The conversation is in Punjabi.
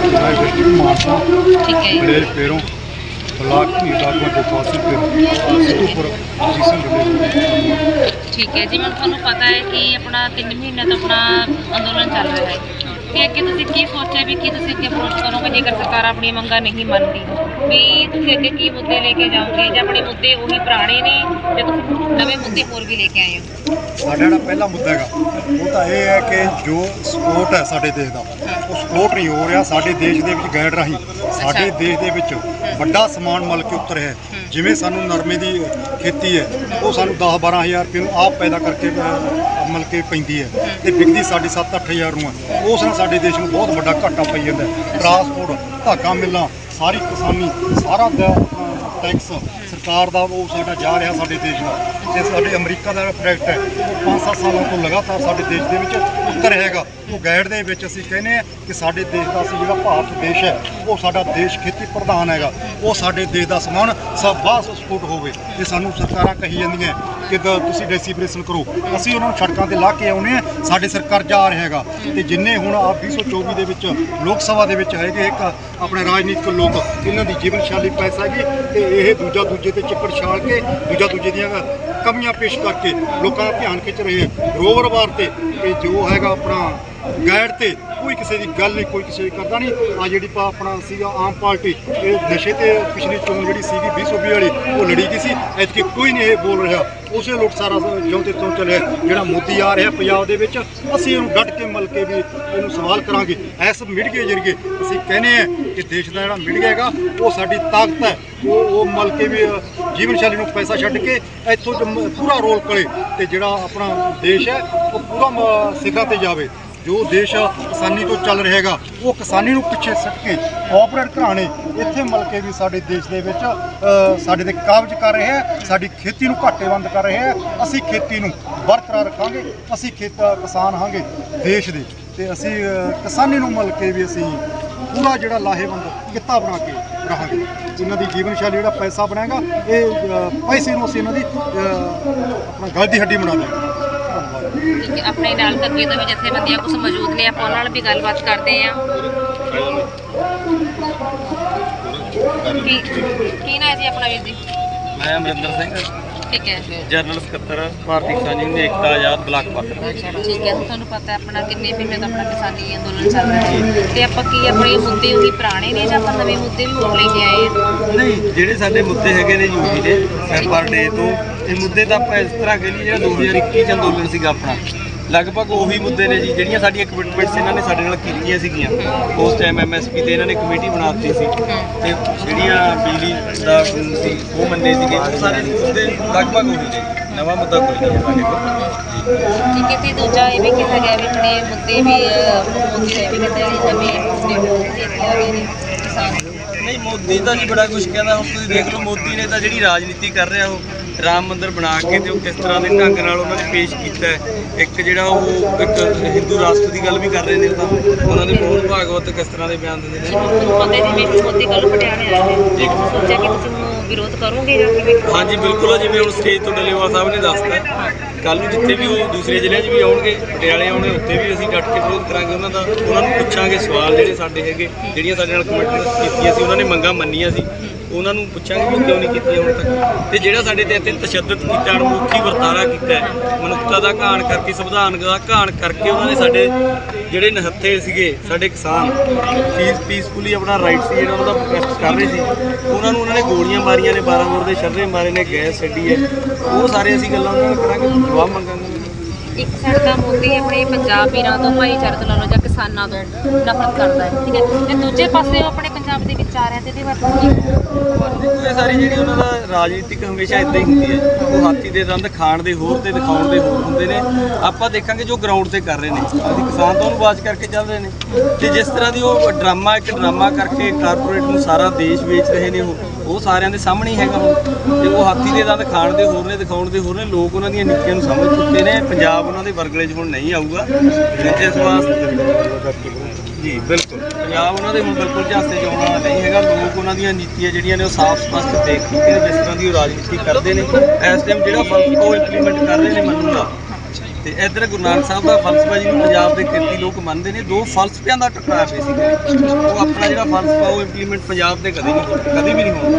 ਮੈਂ ਠੀਕ ਹੈ ਜੀ। ਹੈ ਹੁਣ ਤੁਹਾਨੂੰ ਪਤਾ ਹੈ ਕਿ ਆਪਣਾ 3 ਮਹੀਨੇ ਤੋਂ ਆਪਣਾ ਅੰਦੋਲਨ ਚੱਲ ਰਿਹਾ ਹੈ। ਕਿ ਅੱਗੇ ਤੁਸੀਂ ਕੀ ਸੋਚਿਆ ਵੀ ਕੀ ਤੁਸੀਂ ਅੱਗੇ ਅਪਰੋਚ ਕਰੋਗੇ ਜੇਕਰ ਸਰਕਾਰ ਆਪਣੀ ਮੰਗਾਂ ਨਹੀਂ ਮੰਨਦੀ? ਵੀ ਤੁਸੀਂ ਅੱਗੇ ਕੀ ਮੁੱਦੇ ਲੈ ਕੇ ਜਾਓਗੇ ਜਾਂ ਆਪਣੇ ਮੁੱਦੇ ਉਹੀ ਪੁਰਾਣੇ ਨੇ ਜਾਂ ਤੁਸੀਂ ਨਵੇਂ ਮੁੱਦੇ ਹੋਰ ਵੀ ਲੈ ਕੇ ਆਏ ਹੋ? ਸਾਡਾ ਜਿਹੜਾ ਪਹਿਲਾ ਮੁੱਦਾ ਹੈਗਾ ਉਹ ਤਾਂ ਇਹ ਹੈ ਕਿ ਜੋ ਸਪੋਰਟ ਹੈ ਸਾਡੇ ਦੇਸ਼ ਦਾ ਉਹ ਸਪੋਰਟ ਨਹੀਂ ਹੋ ਰਿਹਾ ਸਾਡੇ ਦੇਸ਼ ਦੇ ਵਿੱਚ ਗੈਡ ਰਾਹੀਂ। ਸਾਡੇ ਦੇਸ਼ ਦੇ ਵਿੱਚ ਵੱਡਾ ਸਮਾਨ ਮਲ ਕੇ ਉਤਰ ਹੈ। ਜਿਵੇਂ ਸਾਨੂੰ ਨਰਮੇ ਦੀ ਖੇਤੀ ਹੈ ਉਹ ਸਾਨੂੰ 10 12000 ਰੁਪਏ ਨੂੰ ਆਪ ਪੈਦਾ ਕਰਕੇ ਅਹ, ਮਲ ਕੇ ਪੈਂਦੀ ਹੈ ਤੇ ਵਿਕਦੀ ਸਾਡੀ 7-8000 ਨੂੰ ਹੈ। ਉਸ ਨਾਲ ਸਾਡੇ ਦੇਸ਼ ਨੂੰ ਬਹੁਤ ਵੱਡਾ ਘਾਟਾ ਪਈ ਜਾਂਦਾ ਟਰਾਂਸਪੋਰਟ ਧਾਗਾ ਮਿੱਲਾਂ ਸਾਰੀ ਕਿਸਾਨੀ, ਸਾਰਾ ਟੈਕਸ ਸਰਕਾਰ ਦਾ ਉਹ ਸਾਡਾ ਜਾ ਰਿਹਾ ਸਾਡੇ ਦੇਸ਼ ਦਾ। ਤੇ ਸਾਡੇ ਅਮਰੀਕਾ ਦਾ ਪ੍ਰੋਜੈਕਟ ਹੈ। ਉਹ 5-7 ਸਾਲਾਂ ਤੋਂ ਲਗਾਤਾਰ ਸਾਡੇ ਦੇਸ਼ ਦੇ ਵਿੱਚ ਉੱਤਰ ਹੈਗਾ। ਉਹ ਗਾਈਡ ਦੇ ਵਿੱਚ ਅਸੀਂ ਕਹਿੰਦੇ ਆ ਕਿ ਸਾਡੇ ਦੇਸ਼ ਦਾ ਅਸੀਂ ਜਿਹੜਾ ਭਾਰਤ ਦੇਸ਼ ਹੈ, ਉਹ ਸਾਡਾ ਦੇਸ਼ ਖੇਤੀ ਪ੍ਰਧਾਨ ਹੈਗਾ। ਉਹ ਸਾਡੇ ਦੇਸ਼ ਦਾ ਸਮਾਨ ਸਭ ਬਾਸ ਸਪੋਰਟ ਹੋਵੇ। ਤੇ ਸਾਨੂੰ ਸਰਕਾਰਾਂ ਕਹੀ ਜਾਂਦੀਆਂ ਕਿ ਦ- ਤੁਸੀਂ ਡੈਸੀਬ੍ਰੇਸ਼ਨ ਕਰੋ। ਅਸੀਂ ਉਹਨਾਂ ਨੂੰ ਸੜਕਾਂ ਤੇ ਲਾ ਕੇ ਆਉਨੇ ਆ ਸਾਡੇ ਸਰਕਾਰ ਜਾ ਰਿਹਾ ਹੈਗਾ। ਤੇ ਜਿੰਨੇ ਹੁਣ ਆ 2024 ਦੇ ਵਿੱਚ ਲੋਕ ਸਭਾ ਦੇ ਵਿੱਚ ਹੈਗੇ ਇੱਕ ਆਪਣੇ ਰਾਜਨੀਤਿਕ ਲੋਕ ਇਹਨਾਂ ਦੀ ਜੀਵਨ ਸ਼ੈਲੀ ਪੈਸਾ ਹੈਗੀ ਤੇ ਇਹ ਦੂਜਾ ਦੂਜੇ ਤੇ ਚਿੱਪੜ ਛਾਲ ਕੇ ਦੂਜਾ ਦੂਜੇ ਦੀਆਂ ਕਮੀਆਂ ਪੇਸ਼ ਕਰਕੇ ਲੋਕਾਂ ਦਾ ਧਿਆਨ ਖਿੱਚ ਰਹੇ ਹੈ ਰੋਵਰਵਾਰ ਤੇ ਇਹ ਜੋ ਹੈਗਾ ਆਪਣਾ ਗੈਡ ਤੇ ਕੋਈ ਕਿਸੇ ਦੀ ਗੱਲ ਨਹੀਂ, ਕੋਈ ਕਿਸੇ ਦੀ ਕਰਦਾ ਨਹੀਂ। ਆ ਜਿਹੜੀ ਪਾ ਆਪਣਾ ਸੀਗਾ ਆਮ ਪਾਰਟੀ, ਇਹ ਨਸ਼ੇ ਤੇ ਪਿਛਲੀ ਚੋਣ ਜਿਹੜੀ ਸੀਗੀ 2020 ਵਾਲੀ, ਉਹ ਲੜੀ ਗਈ ਸੀ। ਐਤਕੀ ਕੋਈ ਨਹੀਂ ਇਹ ਬੋਲ ਰਿਹਾ। ਉਸੇ ਲੋਕ ਸਾਰਾ ਜਿਉਂ ਜਿਉਂਦੇ ਤੋਂ ਚੱਲਿਆ। ਜਿਹੜਾ ਮੋਦੀ ਆ ਰਿਹਾ ਪੰਜਾਬ ਦੇ ਵਿੱਚ, ਅਸੀਂ ਇਹਨੂੰ ਡਟ ਕੇ ਮਲ ਕੇ ਵੀ ਇਹਨੂੰ ਸਵਾਲ ਕਰਾਂਗੇ। ਇਸ ਮੀਡੀਆ ਜਰੀਏ ਅਸੀਂ ਕਹਿੰਦੇ ਆ ਕਿ ਦੇਸ਼ ਦਾ ਜਿਹੜਾ ਮੀਡੀਆ ਹੈਗਾ, ਉਹ ਸਾਡੀ ਤਾਕਤ ਹੈ। ਉਹ ਉਹ ਮਲ ਕੇ ਵੀ ਜੀਵਨ ਸ਼ੈਲੀ ਨੂੰ ਪੈਸਾ ਛੱਡ ਕੇ ਇੱਥੋਂ ਪੂਰਾ ਰੋਲ ਕਰੇ ਤੇ ਜਿਹੜਾ ਆਪਣਾ ਦੇਸ਼ ਹੈ, ਉਹ ਪੂਰਾ ਮ- ਸਿਖਰਾਂ ਤੇ ਜਾਵੇ। ਜੋ ਦੇਸ਼ ਕਿਸਾਨੀ ਤੋਂ ਚੱਲ ਰਿਹਾ ਉਹ ਕਿਸਾਨੀ ਨੂੰ ਪਿੱਛੇ ਸੱਟ ਕੇ ਕੋਆਪਰੇਟ ਘਰਾਣੇ ਇੱਥੇ ਮਲ ਕੇ ਵੀ ਸਾਡੇ ਦੇਸ਼ ਦੇ ਵਿੱਚ ਸਾਡੇ ਤੇ ਕਾਬਜ ਕਰ ਰਹੇ ਹੈ, ਸਾਡੀ ਖੇਤੀ ਨੂੰ ਘਾਟੇਬੰਦ ਕਰ ਰਹੇ ਹੈ, ਅਸੀਂ ਖੇਤੀ ਨੂੰ ਬਰਕਰਾਰ ਰੱਖਾਂਗੇ, ਅਸੀਂ ਖੇਤ ਕਿਸਾਨ ਹਾਂਗੇ ਦੇਸ਼ ਦੇ। ਤੇ ਅਸੀਂ ਕਿਸਾਨੀ ਨੂੰ ਮਲ ਕੇ ਵੀ ਅਸੀਂ ਪੂਰਾ ਜਿਹੜਾ ਲਾਹੇਵੰਦ ਕਿੱਤਾ ਬਣਾ ਕੇ ਰਹਾਂਗੇ। ਇਹਨਾਂ ਦੀ ਜੀਵਨ ਸ਼ੈਲੀ ਜਿਹੜਾ ਪੈਸਾ ਬਣਾਏਗਾ ਇਹ ਪੈਸੇ ਨੂੰ ਅਸੀਂ ਇਹਨਾਂ ਦੀ ਆਪਣਾ ਗਲ ਦੀ ਹੱਡੀ ਬਣਾ ਦਿਆਂਗੇ ਠੀਕ ਹੈ ਆਪਣੇ ਨਾਲ ਕੱਗੇ ਤੋਂ ਵੀ ਜਥੇਬੰਦੀਆਂ ਕੁਝ ਮੌਜੂਦ ਨੇ, ਆਪਾਂ ਉਹਨਾਂ ਨਾਲ ਵੀ ਗੱਲਬਾਤ ਕਰਦੇ ਆ ਕੀ ਕੀ ਨਾਂ ਜੀ ਆਪਣਾ ਵੀਰ ਜੀ? ਮੈਂ ਅਮਰਿੰਦਰ ਸਿੰਘ। ਠੀਕ ਹੈ ਜਨਰਲ ਸਕੱਤਰ ਭਾਰਤੀ ਕਿਸਾਨ ਯੂਨੀਅਨ ਏਕਤਾ ਆਜ਼ਾਦ ਬਲਾਕ ਪਾਤਰ ਠੀਕ ਹੈ। ਤੁਹਾਨੂੰ ਪਤਾ ਆਪਣਾ ਕਿੰਨੇ ਮਹੀਨੇ ਤੋਂ ਆਪਣਾ ਕਿਸਾਨੀ ਅੰਦੋਲਨ ਚੱਲ ਰਿਹਾ ਹੈ। ਤੇ ਆਪਾਂ ਕੀ ਆਪਣੇ ਮੁੱਦੇ ਉਹੀ ਪੁਰਾਣੇ ਨੇ ਜਾਂ ਆਪਾਂ ਨਵੇਂ ਮੁੱਦੇ ਵੀ ਹੋਰ ਲੈ ਕੇ ਆਏ ਹਾਂ? ਨਹੀਂ ਜਿਹੜੇ ਸਾਡੇ ਮੁੱਦੇ ਹੈਗੇ ਨੇ ਯੂਪੀ ਦੇ ਪਰ ਡੇ ਤੋਂ ਇਹ ਮੁੱਦੇ ਤਾਂ ਆਪਾਂ ਇਸ ਤਰ੍ਹਾਂ ਕਹ ਜਿਹੜਾ 2021 ਚ ਅੰਦੋਲਨ ਸੀਗਾ ਆਪਣਾ। ਲਗਭਗ ਉਹੀ ਮੁੱਦੇ ਨੇ ਜੀ ਜਿਹੜੀਆਂ ਸਾਡੀਆਂ ਕਮਿਟਮੈਂਟਸ ਇਹਨਾਂ ਨੇ ਸਾਡੇ ਨਾਲ ਕੀਤੀਆਂ ਸੀਗੀਆਂ। ਉਸ ਟਾਈਮ ਐਮਐਸਪੀ ਤੇ ਇਹਨਾਂ ਨੇ ਕਮੇਟੀ ਬਣਾ ਦਿੱਤੀ ਸੀ। ਤੇ ਜਿਹੜੀਆਂ ਬਿਜਲੀ ਦਾ ਸੀ ਉਹ ਮੰਨੇ ਸੀਗੇ। ਉਹ ਸਾਰੇ ਮੁੱਦੇ ਲਗਭਗ ਉਹੀ ਨੇ। ਨਵਾਂ ਮੁੱਦਾ ਕੋਈ ਨਹੀਂ ਹੈ ਸਾਡੇ ਕੋਲ। ਠੀਕ ਹੈ ਤੇ ਦੂਜਾ ਇਹ ਵੀ ਕਿਹਾ ਗਿਆ ਵੀ ਆਪਣੇ ਮੁੱਦੇ ਵੀ ਮੋਦੀ ਵੀ ਕਿਤੇ ਨਵੇਂ ਮੁੱਦੇ ਹੋਰ ਲੈ ਕੇ ਆ ਗਏ ਨੇ ਕਿਸਾਨ। ਨਹੀਂ ਮੋਦੀ ਤਾਂ ਜੀ ਬੜਾ ਕੁਝ ਕਹਿੰਦਾ। ਹੁਣ ਤੁਸੀਂ ਦੇਖ ਲਓ ਮੋਦੀ ਨੇ ਤਾਂ ਜਿਹੜੀ ਰਾਜਨੀਤੀ ਕਰ ਰਿਹਾ ਉਹ ਰਾਮ ਮੰਦਿਰ ਬਣਾ ਕੇ ਤੇ ਉਹ ਕਿਸ ਤਰ੍ਹਾਂ ਦੇ ਢੰਗ ਨਾਲ ਉਹਨਾਂ ਨੇ ਪੇਸ਼ ਕੀਤਾ ਇੱਕ ਜਿਹੜਾ ਉਹ ਇੱਕ ਹਿੰਦੂ ਰਾਸ਼ਟਰ ਦੀ ਗੱਲ ਵੀ ਕਰ ਰਹੇ ਨੇ ਤਾਂ ਉਹਨਾਂ ਦੇ ਮੋਹਨ ਭਾਗਵਤ ਕਿਸ ਤਰ੍ਹਾਂ ਦੇ ਬਿਆਨ ਦਿੰਦੇ ਨੇ? ਪਤਾ ਹੈ ਜਿਵੇਂ ਮੋਦੀ ਕੱਲ ਪਟਿਆਲੇ ਆਏ ਨੇ। ਸੋਚਿਆ ਕਿ ਤੁਸੀਂ ਵਿਰੋਧ ਕਰੋਗੇ ਜਾਂ ਕਿਵੇਂ? ਹਾਂਜੀ, ਬਿਲਕੁਲ ਜਿਵੇਂ ਹੁਣ ਸਟੇਜ ਤੋਂ ਡੱਲੇਵਾਲ ਸਾਹਿਬ ਨੇ ਦੱਸਤਾ। ਕੱਲ ਨੂੰ ਜਿੱਥੇ ਵੀ ਉਹ ਦੂਸਰੇ ਜ਼ਿਲ੍ਹਿਆਂ 'ਚ ਵੀ ਆਉਣਗੇ, ਪਟਿਆਲੇ ਆਉਣੇ, ਉੱਥੇ ਵੀ ਅਸੀਂ ਡਟ ਕੇ ਵਿਰੋਧ ਕਰਾਂਗੇ। ਉਹਨਾਂ ਦਾ, ਉਹਨਾਂ ਨੂੰ ਪੁੱਛਾਂਗੇ ਸਵਾਲ ਜਿਹੜੇ ਸਾਡੇ ਹੈਗੇ, ਜਿਹੜੀਆਂ ਸਾਡੇ ਨਾਲ ਕਮਿਟਮੈਂਟ ਕੀਤੀਆਂ ਸੀ, ਉਹਨਾਂ ਨੇ ਮੰਗਾਂ ਮੰਨੀਆਂ ਸੀ। ਉਹਨਾਂ ਨੂੰ ਪੁੱਛਾਂਗੇ ਵੀ ਕਿਉਂ ਨਹੀਂ ਕੀਤੀ ਹੁਣ ਤੱਕ। ਤੇ ਜਿਹੜਾ ਸਾਡੇ ਤੇ ਇੱਥੇ ਤਸ਼ੱਦਦ ਕੀਤਾ ਅਣਮਨੁੱਖੀ ਵਰਤਾਰਾ ਕੀਤਾ ਮਨੁੱਖਤਾ ਦਾ ਘਾਣ ਕਰਕੇ, ਸੰਵਿਧਾਨ ਦਾ ਘਾਣ ਕਰਕੇ ਉਹਨਾਂ ਨੇ ਸਾਡੇ ਜਿਹੜੇ ਨਹੱਥੇ ਸੀਗੇ, ਸਾਡੇ ਕਿਸਾਨ ਪੀਸ ਪੀਸਫੁਲੀ ਆਪਣਾ ਰਾਈਟ ਸੀ, ਜਿਹੜਾ ਉਹਨਾਂ ਦਾ ਪ੍ਰੋਟੈਸਟ ਕਰ ਰਹੇ ਸੀ। ਉਹਨਾਂ ਨੂੰ ਉਹਨਾਂ ਨੇ ਗੋਲੀਆਂ ਮਾਰੀਆਂ ਨੇ 12 ਬੋਰ ਦੇ ਸ਼ਰਰੇ ਮਾਰੇ ਨੇ, ਗੈਸ ਛੱਡੀ ਹੈ। ਉਹ ਸਾਰੇ ਅਸੀਂ ਗੱਲਾਂ ਉਹਨਾਂ ਨਾਲ ਕਰਾਂਗੇ, ਜਵਾਬ ਮੰਗਾਂਗੇ। ਇੱਕ ਸਾਈਡ ਤਾਂ ਮੋਦੀ ਆਪਣੇ ਪੰਜਾਬ ਵੀਰਾਂ ਤੋਂ, ਭਾਈਚਾਰੇ ਤੋਂ ਲਾ ਜਾਂ ਕਿਸਾਨਾਂ ਤੋਂ ਨਫ਼ਰਤ ਕਰਦਾ ਹੈ, ਠੀਕ ਹੈ? ਤੇ ਦੂਜੇ ਪਾਸੇ ਉਹ ਆਪਣੇ ਪੰਜਾਬ ਦੇ ਵਿੱਚ ਤੇ ਇਹਦੇ ਬਾਰੇ ਇਹ ਸਾਰੀ ਜਿਹੜੀ ਉਹਨਾਂ ਦਾ ਰਾਜਨੀਤਿਕ ਹਮੇਸ਼ਾ ਇਦਾਂ ਹੀ ਹੁੰਦੀ ਹੈ। ਉਹ ਹਾਥੀ ਦੇ ਦੰਦ ਖਾਣ ਦੇ ਹੋਰ ਤੇ ਦਿਖਾਉਣ ਦੇ ਹੋਰ ਹੁੰਦੇ ਨੇ। ਆਪਾਂ ਦੇਖਾਂਗੇ ਜੋ ਗਰਾਊਂਡ ਤੇ ਕਰ ਰਹੇ ਨੇ। ਅਸੀਂ ਕਿਸਾਨ ਤਾਂ ਉਹਨੂੰ ਬਾਜ਼ ਕਰਕੇ ਚੱਲ ਰਹੇ ਨੇ। ਤੇ ਜਿਸ ਤਰ੍ਹਾਂ ਦੀ ਉਹ ਡਰਾਮਾ, ਇੱਕ ਡਰਾਮਾ ਕਰਕੇ ਕਾਰਪੋਰੇਟ ਨੂੰ ਸਾਰਾ ਦੇਸ਼ ਵੇਚ ਰਹੇ ਨੇ ਉਹ। ਉਹ ਸਾਰਿਆਂ ਦੇ ਸਾਹਮਣੇ ਹੀ ਹੈਗਾ ਹੁਣ। ਤੇ ਉਹ ਹਾਥੀ ਦੇ ਦੰਦ ਖਾਣ ਦੇ ਹੋਰ ਨੇ, ਦਿਖਾਉਣ ਦੇ ਹੋਰ ਨੇ, ਲੋਕ ਉਹਨਾਂ ਦੀਆਂ ਨੀਤੀਆਂ ਨੂੰ ਸਮਝ ਚੁੱਕੇ ਨੇ। ਪੰਜਾਬ ਉਹਨਾਂ ਦੇ ਵਰਗਲੇ 'ਚ ਹੁਣ ਨਹੀਂ ਆਊਗਾ। ਤੇ ਇਸ ਵਾਸਤੇ ਜੀ, ਬਿਲਕੁਲ। ਪੰਜਾਬ ਉਹਨਾਂ ਦੇ ਹੁਣ ਬਿਲਕੁਲ ਝਾਂਸੇ 'ਚ ਆਉਣਾ ਨਹੀਂ ਹੈਗਾ। ਲੋਕ ਉਹਨਾਂ ਦੀਆਂ ਨੀਤੀਆਂ ਜਿਹੜੀਆਂ ਨੇ ਉਹ ਸਾਫ਼ ਸਪਸ਼ਟ ਦੇਖ ਚੁੱਕੇ ਨੇ, ਜਿਸ ਤਰ੍ਹਾਂ ਦੀ ਉਹ ਰਾਜਨੀਤੀ ਕਰਦੇ ਨੇ। ਇਸ ਟਾਈਮ ਜਿਹੜਾ ਫ਼ਰਕ ਉਹ ਇੰਪਲੀਮੈਂਟ ਕਰ ਰਹੇ ਨੇ ਮੰਨੂਗਾ ਤੇ ਇੱਧਰ ਗੁਰੂ ਨਾਨਕ ਸਾਹਿਬ ਦਾ ਫਲਸਫਾ ਜਿਹਨੂੰ ਪੰਜਾਬ ਦੇ ਕਿਰਤੀ ਲੋਕ ਮੰਨਦੇ ਨੇ, ਦੋ ਫਲਸਫਿਆਂ ਦਾ ਟਕਰਾਅ ਬੇਸਿਕਲੀ ਉਹ ਆਪਣਾ ਜਿਹੜਾ ਫਲਸਫਾ, ਉਹ ਇੰਪਲੀਮੈਂਟ ਪੰਜਾਬ ਦੇ ਕਦੇ ਨਹੀਂ ਹੋ- ਕਦੇ ਵੀ ਨਹੀਂ ਹੋਣਾ।